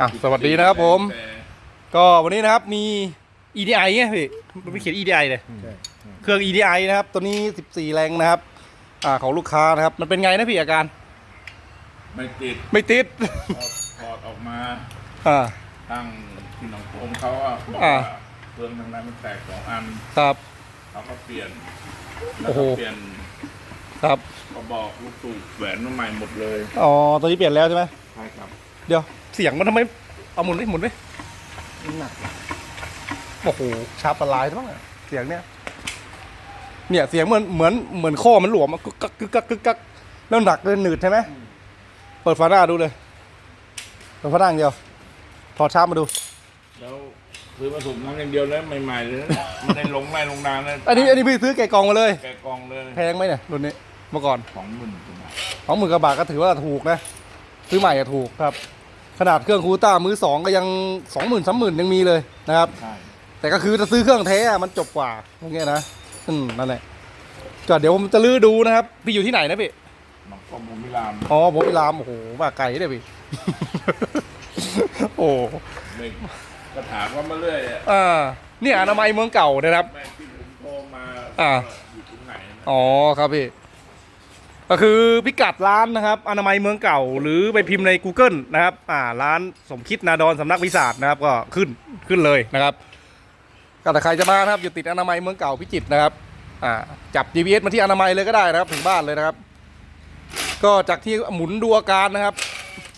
อะสวัสดีนะครับผมแต่ก็วันนี้นะครับมี EDI ไงพี่มันไม่เขียน EDI เลยใช่เครื่อง EDI นะครับ ตัวนี้ 14 แรงนะครับ อ่าของลูกค้านะครับ มันเป็นไงนะพี่อาการ ไม่ติดไม่ติดถอดออกมาอ่า ตั้งที่หนองโคมเขาอะบอกอ่า ว่าเครื่องทางนั้นมันแตกสองอันครับ เขาเขาก็เปลี่ยนแล้วโอ้โห ก็เปลี่ยนครับ ก็บอกลูกสูบแหวนมาใหม่หมดเลยอ๋อตัวนี้เปลี่ยนแล้วใช่ไหมใช่ครับ เดี๋ยว เสียงมันทำไม เอาหมุนดิหมุนดิหนักโอ้โหชาร์ปละลายใช่ไหมเสียงเนี้ยเนี่ยเสียงเหมือนเหมือนเหมือนข้อมันหลวมอะกึกกักกึกกักกึกกักแล้วหนักเลยหนืดใช่ไหมเปิดฝาหน้าดูเลยเปิดฝาหน้าอย่างเดียวถอดชาร์ปมาดู แล้วซื้อมาสูบน้ำอย่างเดียวนะใหม่ๆเลยนะไม่ได้ลงไร่ลงนานเลยอันนี้อันนี้พี่ซื้อแกะกล่องมาเลย แกะกองเลยแพงไหมเนี่ยรุ่นนี้เมื่อก่อนสองหมื่นกว่าบาทสองหมื่นกว่าบาทก็ถือว่าถูกนะ ซื้อใหม่อะถูกครับ ขนาดเครื่องคูต้ามือสองก็ยังสองหมื่นสามหมื่นยังมีเลยนะครับ ใช่แต่ก็คือจะซื้อเครื่องแท้อะมันจบกว่าอย่างเงี้ยนะอืมนั่นแหละก็เดี๋ยวผมจะลื้อดูนะครับพี่อยู่ที่ไหนนะพี่หนองโคมบุญวิรามอ๋อผมพิรามโอ้โหว่าไกลเลยพี่ โอ้ไม่ก็ถามว่ามาเรื่อยอะอ่าเนี่ยอนามัยเมืองเก่านะครับ แม่ที่ผมโทรมาอ่า อยู่ตรงไหนนะอ๋อครับพี่ ก็คือพิกัดร้านนะครับอนามัยเมืองเก่า หรือไปพิมพ์ใน Google นะครับอ่าร้านสมคิดนาดอนสำนักวิสาทนะครับก็ขึ้นขึ้นเลยนะครับก็ถ้าใครจะมานะครับอยู่ติดอนามัยเมืองเก่าพิจิตรนะครับอ่าจับ GPS มาที่อนามัยเลยก็ได้นะครับถึงบ้านเลยนะครับ ก็จากที่หมุนดูอาการนะครับ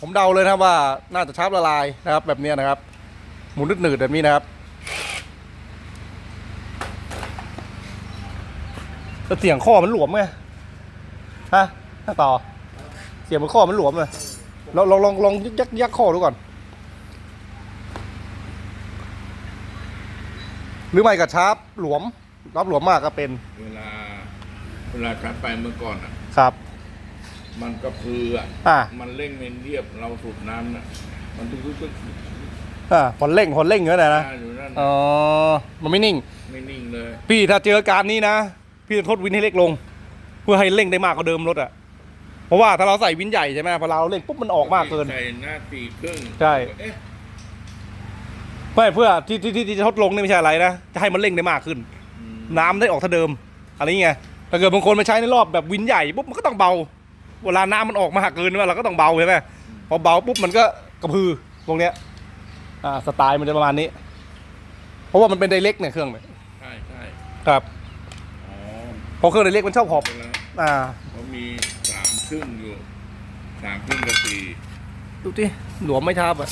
ผมเดาเลยนะว่าน่าจะชาร์ปละลายนะครับ แบบนี้นะครับ หมุนหนืดๆแบบนี้นะครับแล้วเสียงข้อมันหลวมไง ฮะถ้าต่อ เสียงมันข้อมันหลวมเลยลองลองลองลองยักยักข้อดูก่อน หรือไม่กับชาร์ปหลวมรับหลวมมากก็เป็น เวลาเวลาการไปเมื่อก่อนอะ ครับ มันก็คืออะอ่า มันเร่งเมนเรียบเราสูบน้ำน่ะมันทุกทุกทุกอ่าผ่อนเร่งผ่อนเร่งเงี้ยนะนะ อยู่นั่นอ๋อ มันไม่นิ่ง ไม่นิ่งเลย พี่ถ้าเจออาการนี้นะ พี่จะทดวินให้เล็กลงเพื่อให้เร่งได้มากกว่าเดิมรถอะเพราะว่าถ้าเราใส่วินใหญ่ใช่ไหมพอเราเร่งปุ๊บมันออกมากเกิน ใส่หน้าตีครึ่งใช่ เอ๊ะไม่เพื่อที่ที่ที่ที่จะทดลงนี่ไม่ใช่อะไรนะจะให้มันเร่งได้มากขึ้น อืมน้ำได้ออกเท่าเดิมอะไรเงี้ยถ้าเกิดบางคนมาใช้ในรอบแบบวินใหญ่ปุ๊บมันก็ต้องเบา เวลาน้ำมันออกมากเกินว่าเราก็ต้องเบาใช่ไหมพอเบาปุ๊บมันก็กระพือตรงเนี้ยอ่าสไตล์มันจะประมาณนี้ เพราะว่ามันเป็นไดเรกเนี่ยเครื่องเนี่ยใช่ใช่ครับ อ๋อเพราะเครื่องไดเรกมันชอบหอบไปแล้ว อ่าเขามีสามครึ่งอยู่สามครึ่งกับสี่ดูดิหลวมไม่ทับอะ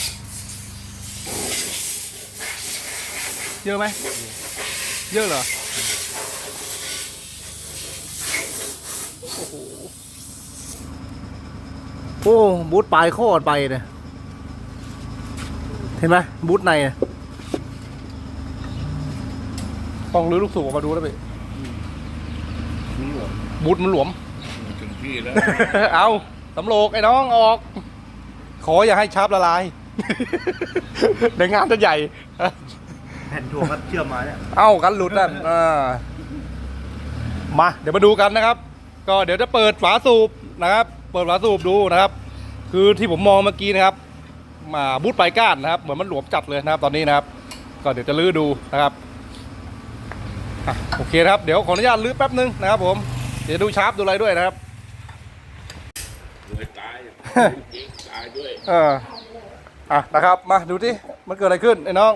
เยอะไหมเยอะเหรอโอ้โหโอ้บูทปลายข้อไปเนี่ยเห็นไหมบูทในเนี่ยต้องรื้อลูกสูบออกมาดูแล้วไป มันหลวมบูทมันหลวมถึงที่แล้วเอาสำโลกไอ้น้องออก ขออย่าให้ชาร์ปละลายเดี๋ยวงานจะใหญ่ แผ่นถ่วงก็เชื่อมมาเนี่ยเอ้ากันหลุดนั่นอ่ามา เดี๋ยวมาดูกันนะครับ ก็เดี๋ยวจะเปิดฝาสูบนะครับ เปิดฝาสูบดูนะครับ คือที่ผมมองเมื่อกี้นะครับ มาบูทปลายก้านนะครับ เหมือนมันหลวมจัดเลยนะครับ ตอนนี้นะครับ ก็เดี๋ยวจะลื้อดูนะครับ อะโอเคนะครับ เดี๋ยวขออนุญาตลื้อแป๊บนึงนะครับผม เดี๋ยวดูชาร์ปดูอะไรด้วยนะครับเลยตายจริงตายด้วยเอออะนะครับมาดูที่มันเกิดอะไรขึ้นไอ้น้อง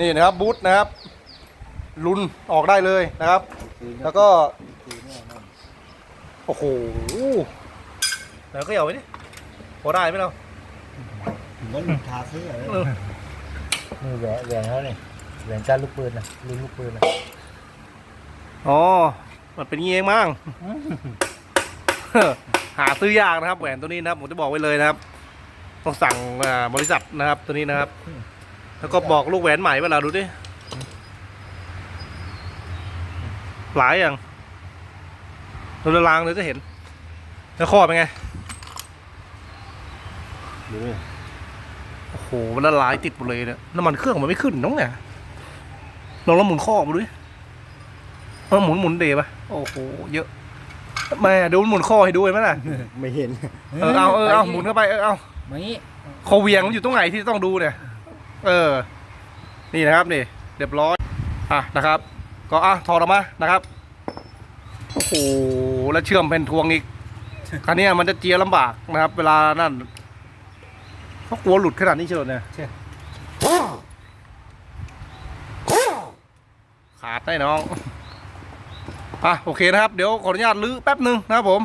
นี่นะครับบูทนะครับ ลุนออกได้เลยนะครับ แล้วก็โอ้โหแล้วก็เอาไว้ดิพอได้ไหมเราเหมือนทาเสื้อเลยเออนี่แหวนแหวน เขาเนี่ยแหวนการลูกปืนนะรุ่นลูกปืนนะอ๋อ มันเป็นงี้เองมั้ง หาซื้อยากนะครับแหวนตัวนี้นะครับ ผมจะบอกไว้เลยนะครับ ต้องสั่งอ่าบริษัทนะครับ ตัวนี้นะครับ แล้วก็บอกลูกแหวนใหม่เวลาดูดิ หลายอย่างดูตารางเลยจะเห็น แล้วข้อเป็นไงดูโอ้โห มันละลายติดหมดเลยเนี่ยน้ำมันเครื่องมันไม่ขึ้นน้องเนี่ย ลองลองหมุนข้อมาดูดิเอาหมุนหมุนเดย์ปะโอ้โหเยอะแม่เดี๋ยวหมุนข้อให้ดูเห็นไหมล่ะไม่เห็นเออเอาเออเอาหมุนเข้าไปเออเอามางี้โคเวียงมันอยู่ตรงไหนที่ต้องดูเนี่ย เออ นี่นะครับนี่เรียบร้อยอะนะครับ ก็อะถอดออกมานะครับโอ้โหแล้วเชื่อมเป็นทวงอีกคันนี้มันจะเจียลำบากนะครับ เวลานั่นเขากลัวหลุดขนาดนี้เชียวเนี่ย ใช่ ขาด ได้น้องอะโอเคนะครับ เดี๋ยวขออนุญาตลื้อแป๊บหนึ่งนะครับผม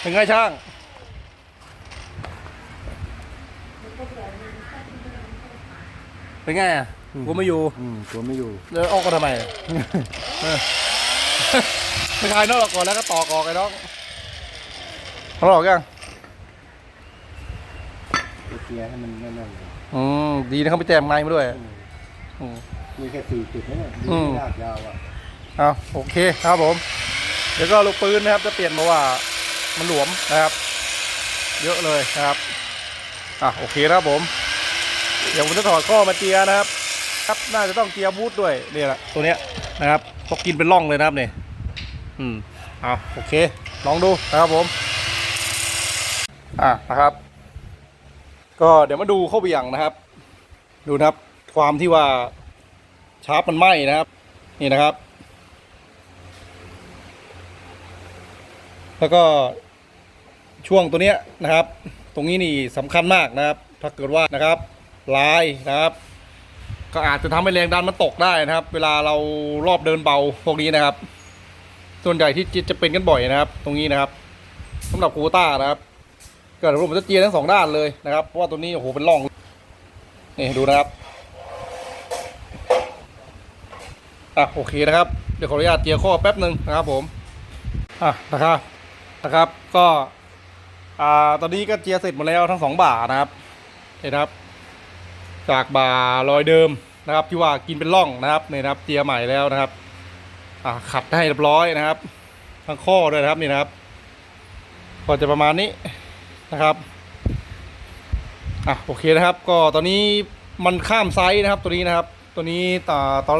เป็นไงช่างเป็นไงอะกูไม่อยู่อืมตัวไม่อยู่เดินออกก็ทำไมเออไม่คลายนอกก่อนแล้วก็ตอกออกไอ้น้องเขาหลอกยังตัวเกียร์ให้มันแน่นๆเลย อืมดีนะเขาไปแจมไม้มาด้วยอืม มีแค่สี่จุดนะเนี่ยอืมลากยาวอะเอาโอเคครับผม เดี๋ยวก็ลูกปืนนะครับ จะเปลี่ยนมาว่ามันหลวมนะครับ เยอะเลยนะครับอะโอเคนะครับผม เดี๋ยวผมจะถอดข้อมาเจียร์นะครับ ครับน่าจะต้องเจียร์บูทด้วยนี่แหละตัวเนี้ยนะครับพอกินเป็นร่องเลยนะครับเนี่ยอืมเอาโอเค ลองดูนะครับผม อะนะครับ ก็เดี๋ยวมาดูเข้าไปอย่างนะครับ ดูนะครับความที่ว่าชาร์ปมันไหม้นะครับ นี่นะครับ แล้วก็ช่วงตัวเนี้ยนะครับ ตรงนี้นี่สำคัญมากนะครับ ถ้าเกิดว่านะครับลายนะครับ ก็อาจจะทำให้แรงดันมันตกได้นะครับ เวลาเรารอบเดินเบาพวกนี้นะครับ ส่วนใหญ่ที่จะเป็นกันบ่อยนะครับ ตรงนี้นะครับสำหรับคูต้านะครับ ก็เดี๋ยวผมจะเจียทั้งสองด้านเลยนะครับเพราะว่าตัวนี้โอ้โหเป็นร่องนี่ดูนะครับอะโอเคนะครับเดี๋ยวขออนุญาตเจียข้อแป๊บหนึ่งนะครับผมอะนะครับนะครับก็อ่าตอนนี้ก็เจียเสร็จหมดแล้วทั้งสองบ่านะครับเห็นะครับ จากบ่าลอยเดิมนะครับที่ว่ากินเป็นร่องนะครับนี่นะครับเจียใหม่แล้วนะครับอ่าขัดให้เรียบร้อยนะครับ ทั้งข้อด้วยนะครับนี่นะครับ ก็จะประมาณนี้ นะครับอะโอเคนะครับ ก็ตอนนี้มันข้ามไซส์นะครับตัวนี้นะครับ ตัวนี้ต่อตอน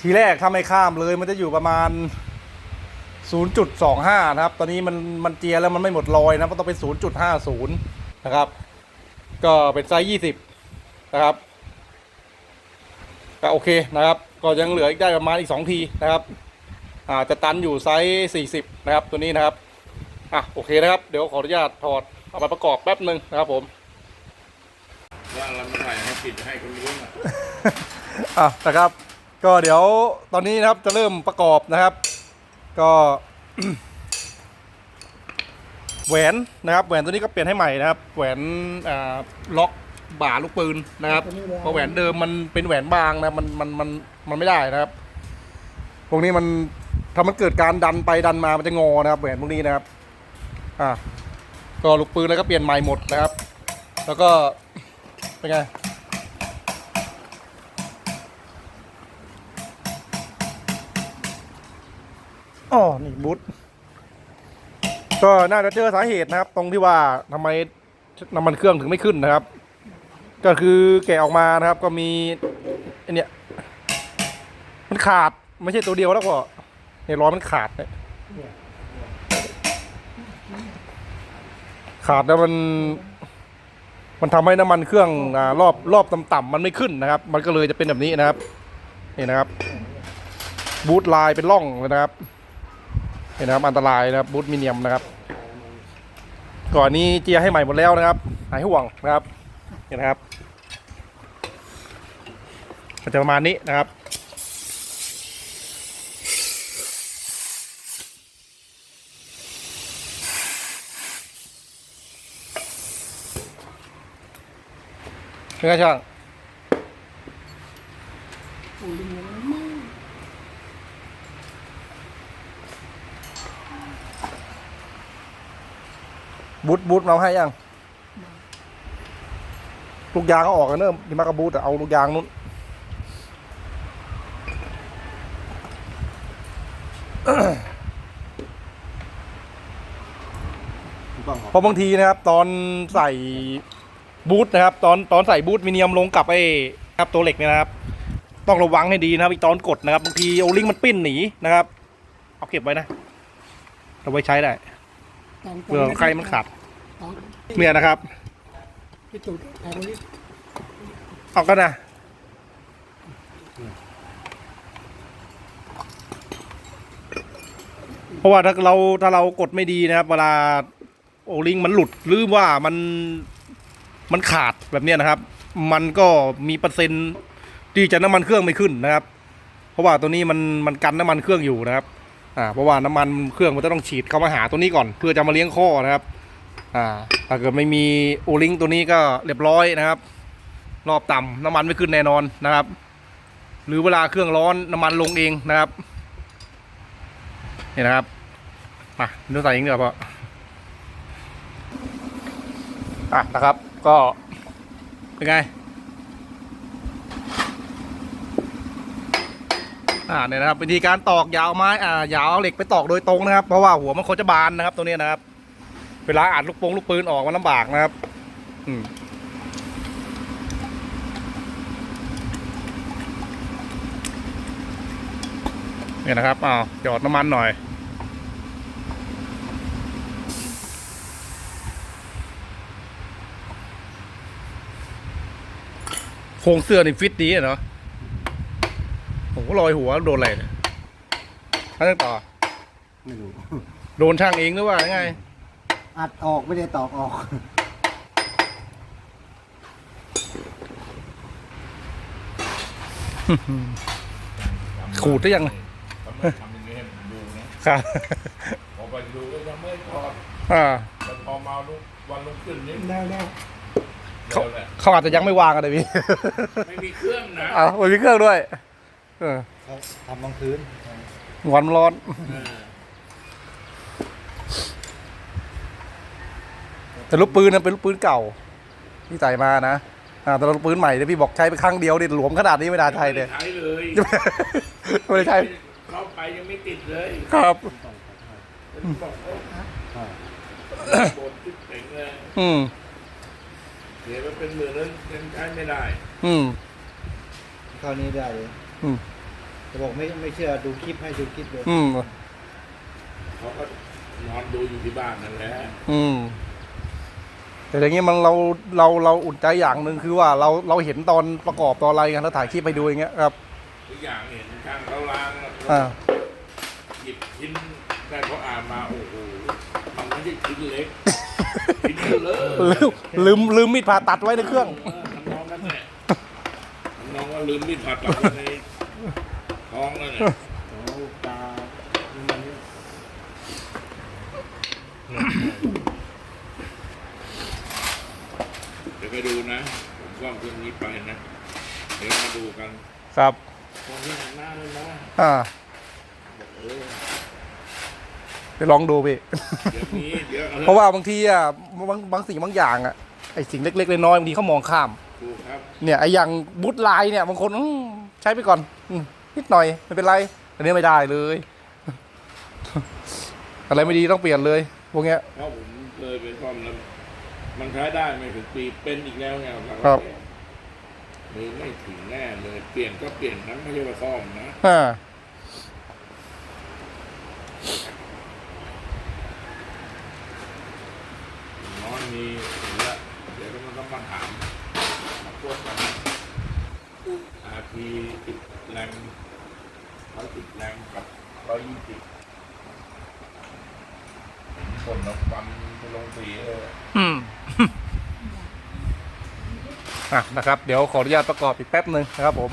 ทีแรกถ้าไม่ข้ามเลยมันจะอยู่ประมาณ 0.25 นะครับ ตอนนี้มันมันเจียแล้วมันไม่หมดรอยนะก็ต้องเป็น 0.50 นะครับ ก็เป็นไซส์ 20 นะครับก็โอเคนะครับ ก็ยังเหลืออีกได้ประมาณอีก 2 ทีนะครับอ่าจะตันอยู่ไซส์ 40 นะครับ ตัวนี้นะครับ อะโอเคนะครับ เดี๋ยวขออนุญาตถอดเอามาประกอบแป๊บหนึ่งนะครับผมว่าเราไม่ใส่ให้ปิดให้คนรู้นะอะนะครับ ก็เดี๋ยวตอนนี้นะครับจะเริ่มประกอบนะครับ ก็ แหวนนะครับแหวนตัวนี้ก็เปลี่ยนให้ใหม่นะครับ แหวนอ่าล็อกบ่าลูกปืนนะครับเพราะแหวนเดิมมันเป็นแหวนบางนะมันมันมันมันไม่ได้นะครับ พวกนี้มันถ้ามันเกิดการดันไปดันมามันจะงอนะครับแหวนพวกนี้นะครับ อะก็ลูกปืนแล้วก็เปลี่ยนใหม่หมดนะครับ แล้วก็เป็นไงอ๋อนี่บูทก็น่าจะเจอสาเหตุนะครับ ตรงที่ว่าทำไมน้ำมันเครื่องถึงไม่ขึ้นนะครับ ก็คือแกะออกมานะครับ ก็มีไอเนี้ยมันขาดไม่ใช่ตัวเดียวแล้วก็เนี่ยล้อมันขาดเนี่ย ขาดแล้วมัน มันทำให้น้ำมันเครื่องอ่ารอบรอบต่ำๆมันไม่ขึ้นนะครับ มันก็เลยจะเป็นแบบนี้นะครับนี่นะครับ บูทลายเป็นร่องเลยนะครับเห็นนะครับ อันตรายนะครับบูทมิเนียมนะครับ ก่อนนี้เจียให้ใหม่หมดแล้วนะครับหายห่วงนะครับเห็นนะครับจะประมาณนี้นะครับ เป็นไงช่างบูทบูทเราให้ยัง ลูกยางก็ออกกันเนิ่มที่มากระบูทอะเอาลูกยางนู้นถูกต้องครับเพราะบางทีนะครับ ตอนใส่ บูทนะครับตอนตอนใส่บูทมิเนียมลงกับไอ้ครับตัวเหล็กเนี่ยนะครับ ต้องระวังให้ดีนะครับอีกตอนกดนะครับบางทีโอลิงมันปิ้นหนีนะครับ เอาเก็บไว้นะเอาไว้ใช้ได้ตองเปลือกไข่มันขาดตองเนี่ยนะครับพี่ตุ๊ดเอาตรงนี้เอากันนะเพราะว่าถ้าเราถ้าเรากดไม่ดีนะครับ เวลาโอลิงมันหลุดหรือว่ามัน มันขาดแบบนี้นะครับ มันก็มีเปอร์เซ็นต์ที่จะน้ำมันเครื่องไม่ขึ้นนะครับ เพราะว่าตัวนี้มันมันกันน้ำมันเครื่องอยู่นะครับอ่าเพราะว่าน้ำมันเครื่องมันจะต้องฉีดเข้ามาหาตัวนี้ก่อน เพื่อจะมาเลี้ยงข้อนะครับอ่าถ้าเกิดไม่มีโอลิงตัวนี้ก็เรียบร้อยนะครับ รอบต่ำน้ำมันไม่ขึ้นแน่นอนนะครับ หรือเวลาเครื่องร้อนน้ำมันลงเองนะครับนี่นะครับมาดูใส่ยิงเดี๋ยวพออะนะครับ ก็เป็นไงอ่าเนี่ยนะครับวิธีการตอกยาวไม้อ่ายาวเหล็กไปตอกโดยตรงนะครับ เพราะว่าหัวมันโคจะบานนะครับ ตัวนี้นะครับ เวลาอัดลูกโป่งลูกปืนออกมันลำบากนะครับ อืมเนี่ยนะครับอ้าวหยอดน้ำมันหน่อย โครงเสื้อนี่ฟิตดีอะเนาะผมก็ลอยหัวโดนอะไรเนี่ยท่านต่อ ไม่รู้ โดนช่างเองหรือว่าไง อัดออกไม่ได้ตอกออก ขูดได้ยัง ทำไมทำอย่างนี้ให้ผมดูนะครับ พอไปดูก็ยังไม่ถอดอ่า แต่พอมาลุกวันลุกขึ้นนี่แล้วแล้ว เขาเดี๋ยวแหละเขาอาจจะยังไม่วางกันเลยพี่ ไม่มีเครื่องนะอ่าไม่มีเครื่องด้วย เออเขาทำบางคืนวันมันร้อน เออแต่ลูกปืนนั้นเป็นลูกปืนเก่าที่ใส่มานะอ่าแต่ลูกปืนใหม่เนี่ยพี่บอกใช้ไปครั้งเดียวดิหลวมขนาดนี้ไม่ได้ใช้เลย ใช้เลยไม่ได้ใช้เข้าไปยังไม่ติดเลยครับ บอกโอ้อ่าบนติดเต็งเลยอืม เดี๋ยวมันเป็นหมื่นนั้นยังใช้ไม่ได้ อืม คราวนี้ได้เลยอืม จะบอกไม่ไม่เชื่อดูคลิปให้ดูคลิปเลยอืม เขาก็นอนดูอยู่ที่บ้านนั่นแหละอืม แต่อย่างงี้มันเราเราเราอุ่นใจอย่างหนึ่งคือว่าเราเราเห็นตอนประกอบตอนอะไรกันแล้วถ่ายคลิปไปดูอย่างเงี้ยครับ ทุกอย่างเห็นช่างเขาล้างอ่า หยิบชิ้นได้เขาอ่านมาโอ้โหมันไม่ใช่ชิ้นเล็กชิ้นเบ ลอลืมลืมลืมมีดผ่าตัดไว้ในเครื่องเออทำน้องนั่นแหละทำน้องว่าลืมมีดผ่าตัดไว้ในท้องนั่นแหละโอ้ตามันนี่เดี๋ยวไปดูนะ ผมก็เครื่องนี้ไปนะ เดี๋ยวมาดูกันครับตรงนี้หันหน้าเลยนะอ่าเออไป ลองดูพี่ เดี๋ยวนี้เดี๋ยวเพราะว่าบางทีอะบางบางสิ่งบางอย่างอะไอสิ่งเล็กๆน้อยๆบางทีเขามองข้ามดูครับเนี่ยไออย่างบูทไลน์เนี่ยบางคนอืมใช้ไปก่อนอืมนิดหน่อยไม่เป็นไรอันนี้ไม่ได้เลย อะไรไม่ดีต้องเปลี่ยนเลยพวกเนี้ย เพราะผมเคยไปซ่อมแล้วมันใช้ได้ไม่ถึงปีเป็นอีกแล้วไงหลังครับมือไม่ถึงแน่เลยเปลี่ยนก็เปลี่ยนนั้นไม่ใช่ว่าซ่อมนะ อ่า น้อย มีถึงละเดี๋ยวมันต้องมาถามมาพวกกันอาทีติดแรงเขาติดแรงกับร้อยยี่สิบคนเราฟันไปลงสีเลยอืมอะนะครับ เดี๋ยวขออนุญาตประกอบอีกแป๊บหนึ่งนะครับผม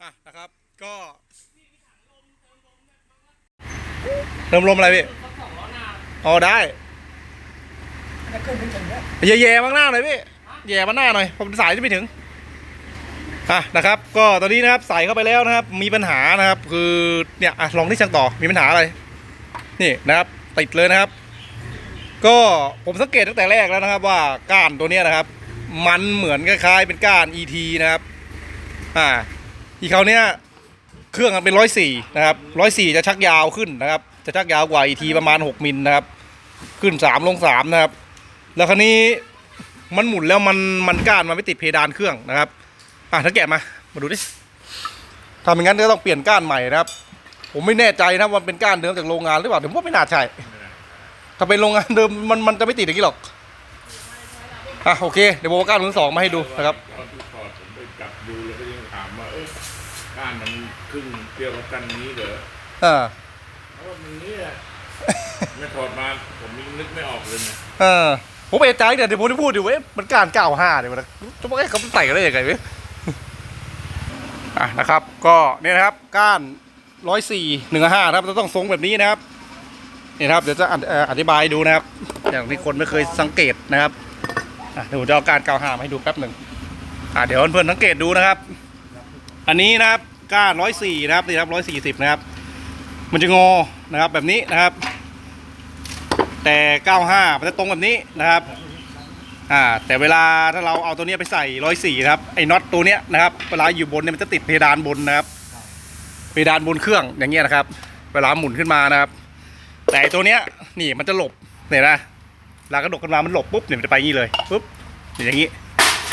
อะนะครับ ก็ เติมลมอะไรพี่อ๋อได้เป็นอย่างเงี้ยอย่แย่ๆบ้างหน้าหน่อยพี่แย่มาหน้าหน่อยผมสายจะไม่ถึงอะนะครับ ก็ตอนนี้นะครับใส่เข้าไปแล้วนะครับ มีปัญหานะครับ คือเนี่ยอะลองที่ช่างต่อมีปัญหาอะไร นี่นะครับ ติดเลยนะครับ ก็ผมสังเกตตั้งแต่แรกแล้วนะครับ ว่าก้านตัวเนี้ยนะครับ มันเหมือนคล้ายๆเป็นก้าน ET นะครับ อ่าอีกคราวเนี้ยเครื่องมันเป็นร้อยสี่นะครับร้อยสี่จะชักยาวขึ้นนะครับ จะชักยาวกว่า ET ประมาณหกมิลนะครับ ขึ้นสามลงสามนะครับ แล้วคราวนี้มันหมุนแล้วมันมันก้านมันไม่ติดเพดานเครื่องนะครับอะถ้าแกะมามาดูดิทำอย่างนั้นก็ต้องเปลี่ยนก้านใหม่นะครับ ผมไม่แน่ใจนะว่ามันเป็นก้านเดิมจากโรงงานหรือเปล่าผมว่าไม่น่าใช่ถ้าเป็นโรงงานเดิมมันมันจะไม่ติดอย่างนี้หรอกอะโอเคเดี๋ยวผมเอาก้านมือสองมาให้ดูนะครับตอนที่ถอดผมไปจับดูแล้วก็ยังถามว่าเอ๊ะก้านมันครึ่งเดียวกับกันนี้เหรออ่า เพราะว่ามันนี้แหละไม่ถอดมาผมยังนึกไม่ออกเลยนะเออผมเอะใจเนี่ยเดี๋ยวผมจะพูดอยู่เว้ยมันการเก้าห้าเนี่ยมันจะบอกให้เขาใส่กันได้ยังไงเว้ยอะนะครับ ก็เนี่ยนะครับก้านร้อยสี่หนึ่งห้าครับจะต้องทรงแบบนี้นะครับนี่นะครับเดี๋ยวจะอธิเอ่ออธิบายดูนะครับ อย่างที่คนไม่เคยสังเกตนะครับอะเดี๋ยวผมจะเอาการเก้าห้ามาให้ดูแป๊บหนึ่งอะเดี๋ยวเพื่อนๆสังเกตดูนะครับ อันนี้นะครับก้านร้อยสี่นะครับนี่ครับร้อยสี่สิบนะครับ มันจะงอ นะครับแบบนี้นะครับ แต่ 95 มันจะตรงแบบนี้นะครับอ่าแต่เวลาถ้าเราเอาตัวเนี้ยไปใส่104นะครับไอ้น็อตตัวเนี้ยนะครับเวลาอยู่บนเนี่ยมันจะติดเพดานบนนะครับ เพดานบนเครื่องอย่างเงี้ยนะครับ เวลาหมุนขึ้นมานะครับ แต่ไอ้ตัวเนี้ยนี่มันจะหลบเนี่ยนะเวลากระดกขึ้นมามันหลบปุ๊บเนี่ยมันจะไปอย่างนี้เลยปุ๊บเนี่ยอย่างนี้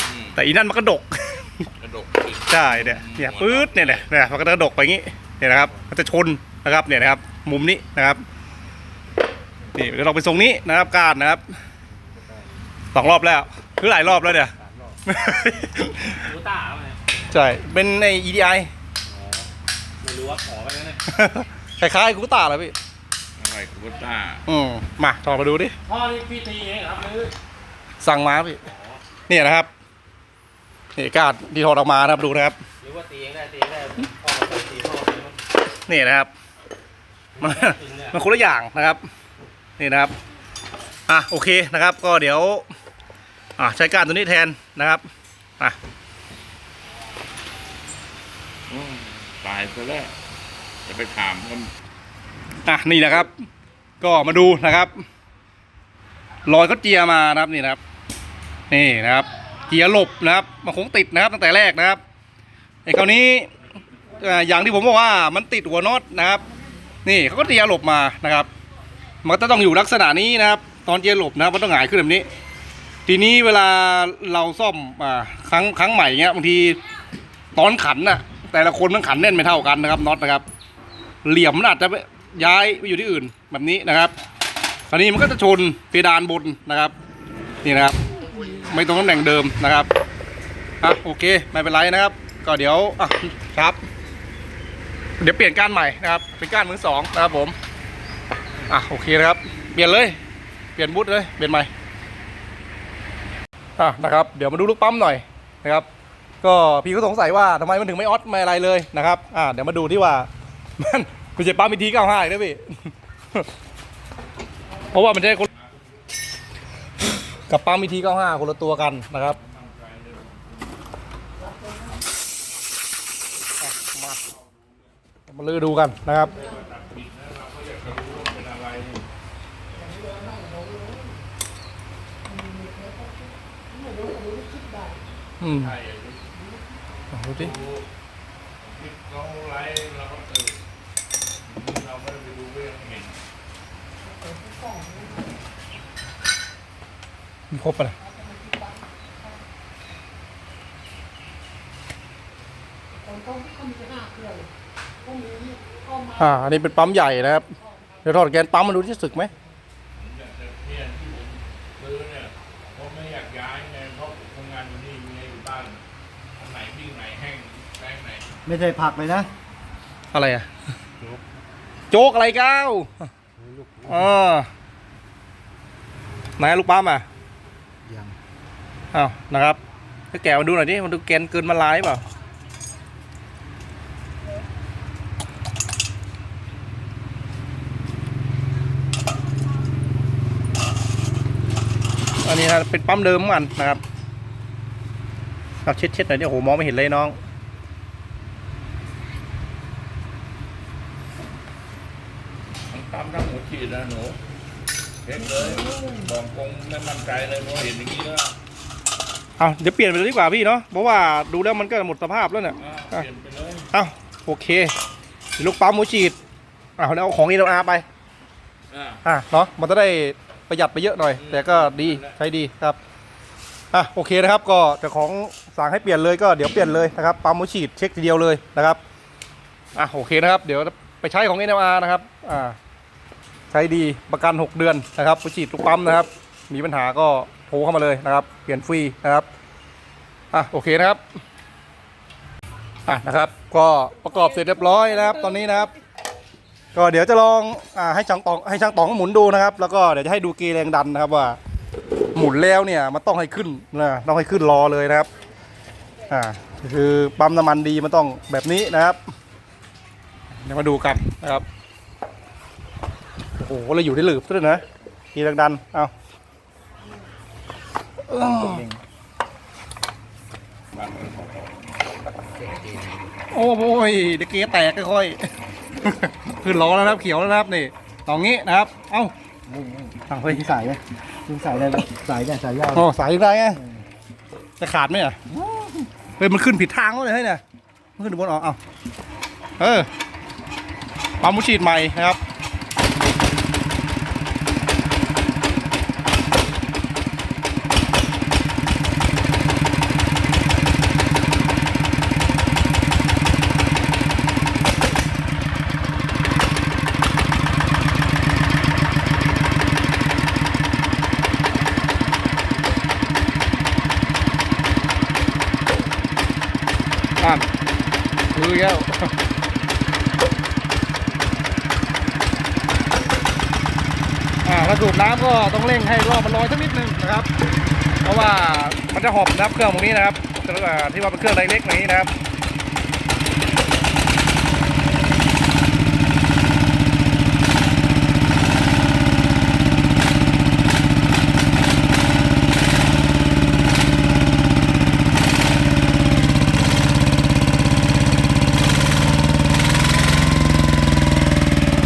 อืมแต่อีนั่นมันกระดกกระดกอีกใช่เนี่ยเนี่ยปื๊ดเนี่ยเนี่ยเนี่ยมันก็กระดกไปอย่างนี้เนี่ยนะครับ มันจะชนนะครับเนี่ยนะครับ มุมนี้นะครับนี่เราไปทรงนี้นะครับการนะครับสองรอบแล้วคือหลายรอบแล้วเนี่ยรู้ตาไหมใช่เป็นใน EDI ไม่รู้ว่าขอไปแล้วเนี่ยคล้ายๆกูตาแล้วพี่อะไรกูก็ต้าอืมมาถอดมาดูดิพ่อนี่พี่ตีเองเหรอครับหรือสั่งมาพี่เนี่ยนะครับนี่การที่ถอดออกมานะครับดูนะครับหรือว่าตีเองได้ตีเองได้พ่อมาตีพ่อมาตีมั้งนี่นะครับ มันจริงเนี่ยมันคนละอย่างนะครับ นี่นะครับ อะโอเคนะครับ ก็เดี๋ยว อะใช้การตัวนี้แทนนะครับ อะอืมตายซะแล้วจะไปถามกันอะนี่นะครับ ก็มาดูนะครับรอยเขาเจียมานะครับนี่นะครับ นี่นะครับ เจียหลบนะครับ มันคงติดนะครับตั้งแต่แรกนะครับไอ้คราวนี้อ่าอย่างที่ผมบอกว่ามันติดหัวน็อตนะครับ นี่เขาก็เจียหลบมานะครับ มันก็ต้องอยู่ลักษณะนี้นะครับ ตอนเจียหลบนะครับมันต้องหงายขึ้นแบบนี้ ทีนี้เวลาเราซ่อมอ่าครั้งครั้งใหม่เงี้ยบางทีตอนขันน่ะ แต่ละคนมันขันแน่นไม่เท่ากันนะครับน็อตนะครับ เหลี่ยมมันอาจจะย้ายไปอยู่ที่อื่นแบบนี้นะครับคราวนี้มันก็จะชนเพดานบนนะครับ นี่นะครับ ไม่ตรงตำแหน่งเดิมนะครับอะโอเคไม่เป็นไรนะครับ ก็เดี๋ยวอะครับ เดี๋ยวเปลี่ยนก้านใหม่นะครับเป็นก้านมือสองนะครับผมอะโอเคนะครับ เปลี่ยนเลยเปลี่ยนบูทเลยเปลี่ยนใหม่อะนะครับ เดี๋ยวมาดูลูกปั๊มหน่อยนะครับ ก็พี่ก็สงสัยว่าทำไมมันถึงไม่ออดไม่อะไรเลยนะครับอ่าเดี๋ยวมาดูที่ว่ามันคุณจะปั๊มอีกทีเก้าห้าอีกนะพี่เพราะว่ามันจะได้คนกับปั๊มอีกทีเก้าห้าคนละตัวกันนะครับอะมา มาลือดูกันนะครับอืมดูดิเราไลฟ์เราก็เออเราไม่ได้ไปดูก็ยังเห็นมีครบปะเนี่ยของเขาเขามีแค่ห้าเครื่อง อ่าอันนี้เป็นปั๊มใหญ่นะครับ เดี๋ยวถอดแกนปั๊มมาดูที่สึกไหมอยากจะเนี่ยที่ผมซื้อเนี่ยเพราะไม่อยากย้ายไงเพราะทำงานอยู่นี่เมียอยู่บ้านอันไหนวิ่งไหนแห้งแป้งไหนไม่ใช่ผักเลยนะ อะไรอะ โจ๊กอะไรก้าวอ่าไหนลูกปั๊มอะยังอ้าวนะครับก็แกะมาดูหน่อยดิมันดูแกนเกินมาลายเปล่า นนี้นะเป็นปั๊มเดิมเหมือนกันนะครับเราเช็ดเช็ดๆหน่อยดิโอ้โหมองไม่เห็นเลยน้อง ทั้งปั๊มทั้งหัวฉีดนะหนูเห็นเลยบอกคงไม่มั่นใจเลยเพราะเห็นอย่างนี้แล้วเอาเดี๋ยวเปลี่ยนไปเลยดีกว่าพี่เนาะเพราะว่าดูแล้วมันก็หมดสภาพแล้วเนี่ยอ่าเปลี่ยนไปเลยเอาโอเคลูกปั๊มหัวฉีดเอาแล้วเอาของอีโนอาไปอ่าอะเนาะมันจะได้ ประหยัดไปเยอะหน่อย แต่ก็ดีใช้ดีครับอะโอเคนะครับก็เจ้าของสั่งให้เปลี่ยนเลยก็เดี๋ยวเปลี่ยนเลยนะครับปั๊มหัวฉีดเช็คทีเดียวเลยนะครับอะโอเคนะครับ เดี๋ยวไปใช้ของ NLR นะครับอ่าใช้ดีประกัน 6 เดือนนะครับผู้ฉีดลูกปั๊มนะครับ มีปัญหาก็โทรเข้ามาเลยนะครับ เปลี่ยนฟรีนะครับอะโอเคนะครับอะนะครับ ก็ประกอบเสร็จเรียบร้อยนะครับ ตอนนี้นะครับ ก็เดี๋ยวจะลองอให้ช่างตองให้ช่างตองหมุนดูนะครับ แล้วก็เดี๋ยวจะให้ดูเกลีแรงดันนะครับว่า หมุนแล้วเนี่ยมันต้องให้ขึ้นนะต้องให้ขึ้นรอเลยนะครับอ่าคือปั๊มน้ำมันดีมันต้องแบบนี้นะครับเดี๋ยวมาดูกันนะครับโอ้โหเราอยู่ที่หลืบซะด้วยนะกีแรงดันเอาโอ้โหยเดี๋ยวเกแตกค่อยๆ ขึ้นล้อแล้วนะครับเขียวแล้วนะครับนี่ตองงี้นะครับ เอ้าทางเฮ้ยสายไหมดึงสายได้ไหมสายเนี่ยสายยาวโอ้สายยังไงไงจะขาดไหมอะเฮ้ยมันขึ้นผิดทางแล้วเลยเฮ้ยเนี่ยมันขึ้นบนออกเอาเออปั๊มมุฉีดใหม่นะครับ อ่านคือแก้วอ่าถ้า สูบน้ำก็ต้องเร่งให้รอบมันลอยสักนิดนึงนะครับ เพราะว่ามันจะหอบนะครับเครื่องพวกนี้นะครับที่ว่าเป็นเครื่องไดเล็กอย่างนี้นะครับ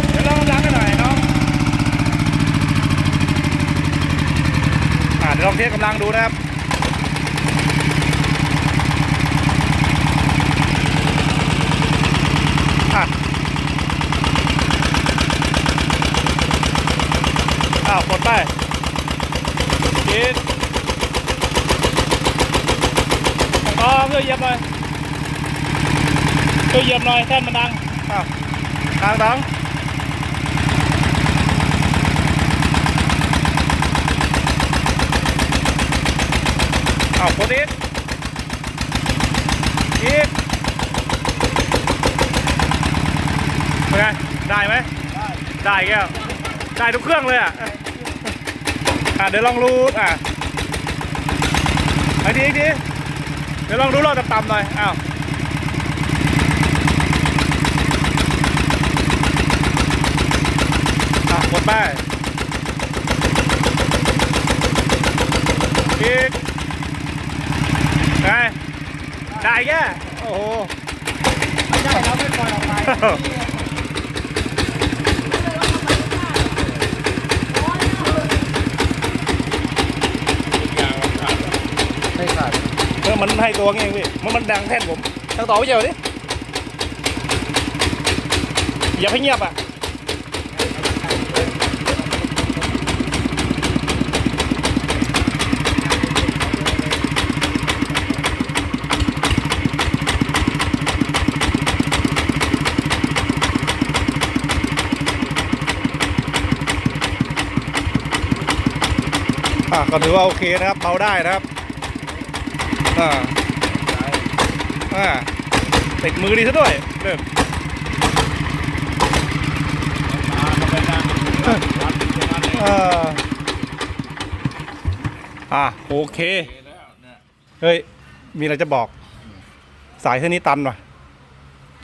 เดี๋ยวลองกำลังกันหน่อยน้องอ่าเดี๋ยวลองเทสกำลังดูนะครับอะอ้าวกดไปกินอ๋อเพื่อเยียบหน่อยเพื่อเยียบหน่อยแท่นมันดังอ้าวดังดัง เอาคนอีกอีกเป็นไงได้ไหมได้ได้แก้วได้ทุกเครื่องเลยอะอะเดี๋ยวลองรูดอะไอ้ดีอีกดีเดี๋ยวลองดูรอบต่ำๆหน่อยอ้าวอะกดไปอีก ไงได้แก่โอ้โห ไม่ได้แล้วไม่ปล่อยออกไปยางมันขาดไม่ขาดเออมันให้ตัวเองพี่ มันมันดังแท่นผมตั้งต่อไปเจอดิอย่าให้เงียบอะ อะก็ถือว่าโอเคนะครับเบาได้นะครับอ่าอ่าติดมือดีซะด้วยเริ่มตาเข้าไปนะวัดตรงนั้นเลยอ่าอ่าโอเคโอเคแล้วเนี่ยเฮ้ย มีอะไรจะบอก สายเส้นนี้ตันว่ะ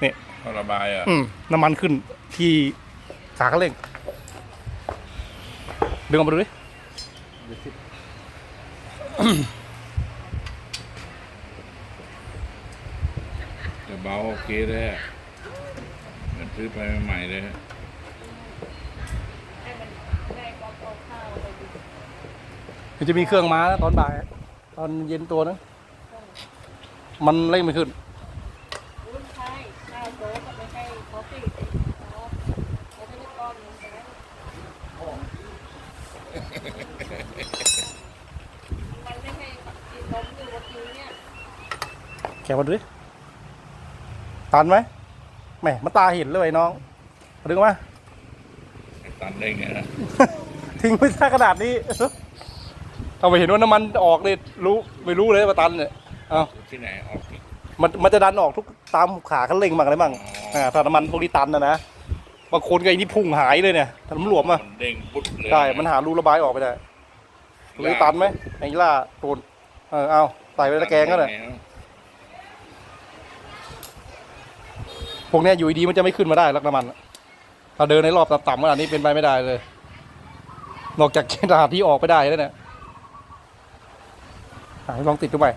เนี่ยท่อระบายอะอืมน้ำมันขึ้นที่ขาคันเร่ง ดึงออกมาดูดิ จะเบาโอเคเลยอะเหมือนซื้อไปใหม่ๆเลยฮะมันจะมีเครื่องม้านะตอนบ่าย ตอนเย็นตัวนึงมันเร่งไม่ขึ้น ไม่ใช่ข้าวโจ๊กไม่ใช่คอฟฟี่อ๋อแล้วไม่ได้ก้อนนึงใช่ไหมมันไม่ให้กินนมอยู่กับกินเนี่ย แกะมาดูดิตันไหมแหมมันตาเห็นเลยไอ้น้องดึงมาตันได้ไงนะ ทิ้งไว้ซะขนาดนี้เอาไปเห็นว่าน้ำมันออกเลยรู้ไม่รู้เลยว่าตันเนี่ยเอาที่ไหนออกอีกมันมันจะดันออกทุกตามขาคันเร่งบ้างอะไรบ้างอ๋ออ่อ่าถ้าน้ำมันพวกนี้ตันนะนะบางคนก็ไอ้นี่พุ่งหายเลยเนี่ยถ้ามันหลวมอะมันเด้งปุ๊บเลยใช่มันหารูระบายออกไปได้หรือตันไหมไอ้ล่าโดนเออเอาใส่ไปในตะแกรงก็เลย พวกเนี้ยอยู่ดีๆมันจะไม่ขึ้นมาได้ลักน้ำมันอะถ้าเดินในรอบต่ำๆขนาดนี้เป็นไปไม่ได้เลย นอกจากจะหาที่ออกไปได้แล้วเนี่ยอะลองติดดูไป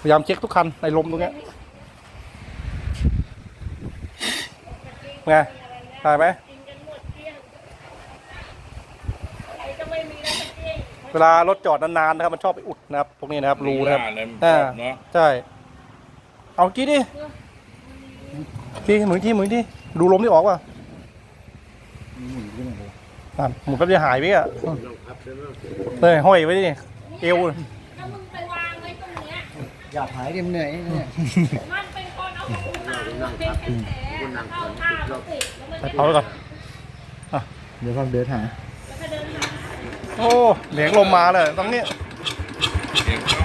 พยายามเช็คทุกคันในลมตรงเนี้ยไงได้ไหมกินกันหมดเกลี้ยงอะไรก็ไม่มีแล้วสักเกลี้ยงเวลารถจอดนานๆนะครับ มันชอบไปอุดนะครับ พวกนี้นะครับรูนะครับเลยมันอ่าชอบเนาะใช่ เอากี้ดิกี้หมุนกี้หมุนกี้ดูลมที่ออกว่ะหมุนขึ้นมาเลยอะหมุนแป๊บเดียวหายไปอะเลยห้อยไว้ดิเอวถ้ามึงไปวางไว้ตรงเนี้ยอยากหายเต็มเหนื่อยเนี่ยมันเป็นคนเอาของมึงมามึงเป็นกระแสเข้าท่ามันติดแล้วมันเอาไว้ก่อนเดี๋ยวฟังเดินหาแล้วก็เดินหาโอ้เหลียงลมมาเลยตรงนี้เสียงเข้า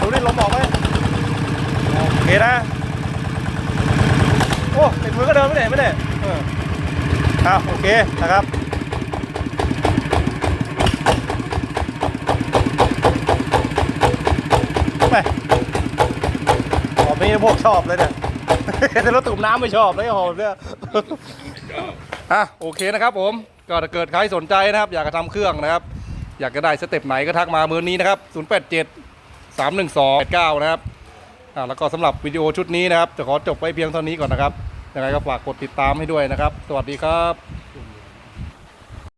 ดูดิลมออกไหมโอ เคนะ โอ้ติดมือก็เดินไม่ได้ไม่ได้เอออะโอเคนะครับไปหอมนี่พวกชอบเลยเนี่ยแต่รถตุ่มน้ำไม่ชอบเลยหอมเนี่ยชอบอะโอเคนะครับผมก็ถ้าเกิดใครสนใจนะครับ อยากจะทำเครื่องนะครับ อยากจะได้สเต็ปไหนก็ทักมาเบอร์นี้นะครับ 087 312 89 นะครับอ่า แล้วก็สำหรับวิดีโอชุดนี้นะครับ จะขอจบไว้เพียงเท่านี้ก่อนนะครับยังไงก็ฝากกดติดตามให้ด้วยนะครับ สวัสดีครับ